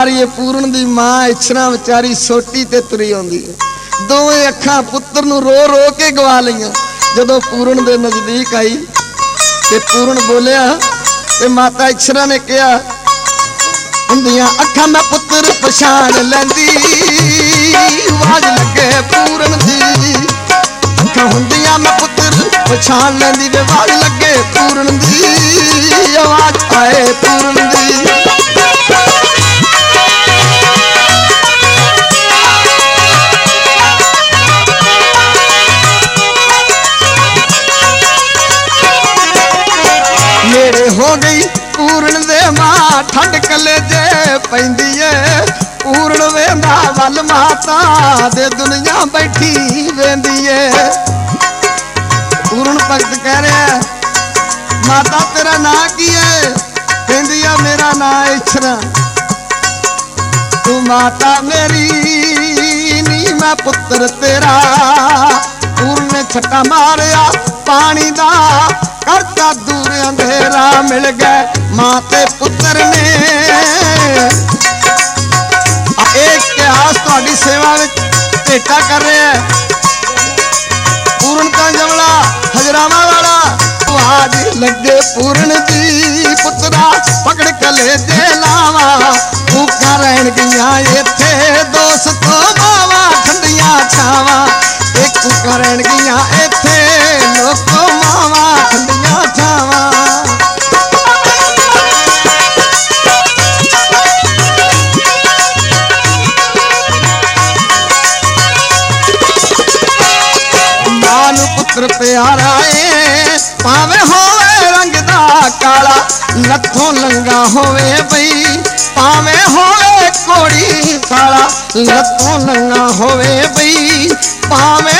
ਇਹ ਪੂਰਨ ਦੀ ਮਾਂ ਇਛਰਾ ਵਿਚਾਰੀ ਸੋਟੀ ਤੇ ਤੁਰੀ ਆਉਂਦੀ ਹੈ। ਦੋਵੇਂ ਅੱਖਾਂ ਪੁੱਤਰ ਨੂੰ ਰੋ ਰੋ ਕੇ ਗਵਾ ਲਈਆਂ। ਜਦੋਂ ਪੂਰਨ ਦੇ ਨਜ਼ਦੀਕ ਆਈ ਤੇ ਪੂਰਨ ਬੋਲਿਆ, ਤੇ ਮਾਤਾ ਇਛਰਾ ਨੇ ਕਿਹਾ, ਹੁੰਦੀਆਂ ਅੱਖਾਂ ਮੈਂ ਪੁੱਤਰ ਪਛਾਣ ਲੈਂਦੀ। ਆਵਾਜ਼ ਲੱਗੇ ਪੂਰਨ ਦੀ ਅੱਖਾਂ ਹੁੰਦੀਆਂ ਮੈਂ ਪੁੱਤਰ ਪਛਾਣ ਲੈਂਦੀ ਵੇ ਆਵਾਜ਼ ਲੱਗੇ ਪੂਰਨ ਦੀ ਠੰਡ ਕਲੇ ਜੇ ਪੈਂਦੀ ਏ। ਪੂਰਨ ਵੇਂਦਾ ਵੱਲ ਮਾਤਾ ਦੇ ਦੁਨੀਆ ਬੈਠੀ ਵੇਂਦੀ ਏ। ਪੂਰਨ ਭਗਤ ਕਹਿ ਰਿਹਾ ਮਾਤਾ, ਤੇਰਾ ਨਾਂ ਕੀ ਏ? ਕਹਿੰਦੀ ਆ, ਮੇਰਾ ਨਾਂ ਇਛਰਾ ਤੂੰ ਮਾਤਾ ਮੇਰੀ ਨੀ, ਮੈਂ ਪੁੱਤਰ ਤੇਰਾ। ਪੂਰਨ ਨੇ ਛੱਟਾ ਮਾਰਿਆ ਪਾਣੀ ਦਾ ਕਰਤਾ ਦੂਰ ਮਿਲ ਗਏ ਮਾਂ ਤੇ ਪੁੱਤਰ ਨੇ। ਇਹ ਇਤਿਹਾਸ ਤੁਹਾਡੀ ਸੇਵਾ ਵਿੱਚ ਭੇਟਾ ਕਰ ਰਿਹਾ ਹੈ। ਪੂਰਨ ਤਾਂ ਜਮਲਾ ਹਜਰਾਵਾ ਵਾਲਾ। ਆਵਾਜ਼ ਲੱਗੇ ਪੂਰਨ ਦੀ ਪੁੱਤਰਾ, ਪਕੜ ਕਲੇ ਦੇ ਲਾਵਾ। ਭੂਖਾਂ ਰਹਿਣ ਗਈਆਂ ਇੱਥੇ, ਦੋਸਤੋ ਮਾਵਾ ਠੰਡੀਆਂ ਛਾਵਾਂ। ਇੱਕ ਭੂਖਾਂ ਰਹਿਣ ਇੱਥੇ, ਲੋਕੋ ਪੁੱਤਰ ਪਿਆਰਾ ਏ, ਭਾਵੇਂ ਹੋਵੇ ਰੰਗ ਦਾ ਕਾਲਾ ਲੱਥੋਂ ਲੰਗਾ ਹੋਵੇ ਬਈ, ਭਾਵੇਂ ਹੋਵੇ ਕੋੜੀ ਕਾਲਾ ਲੱਥੋਂ ਲੰਗਾ ਹੋਵੇ ਬਈ, ਭਾਵੇਂ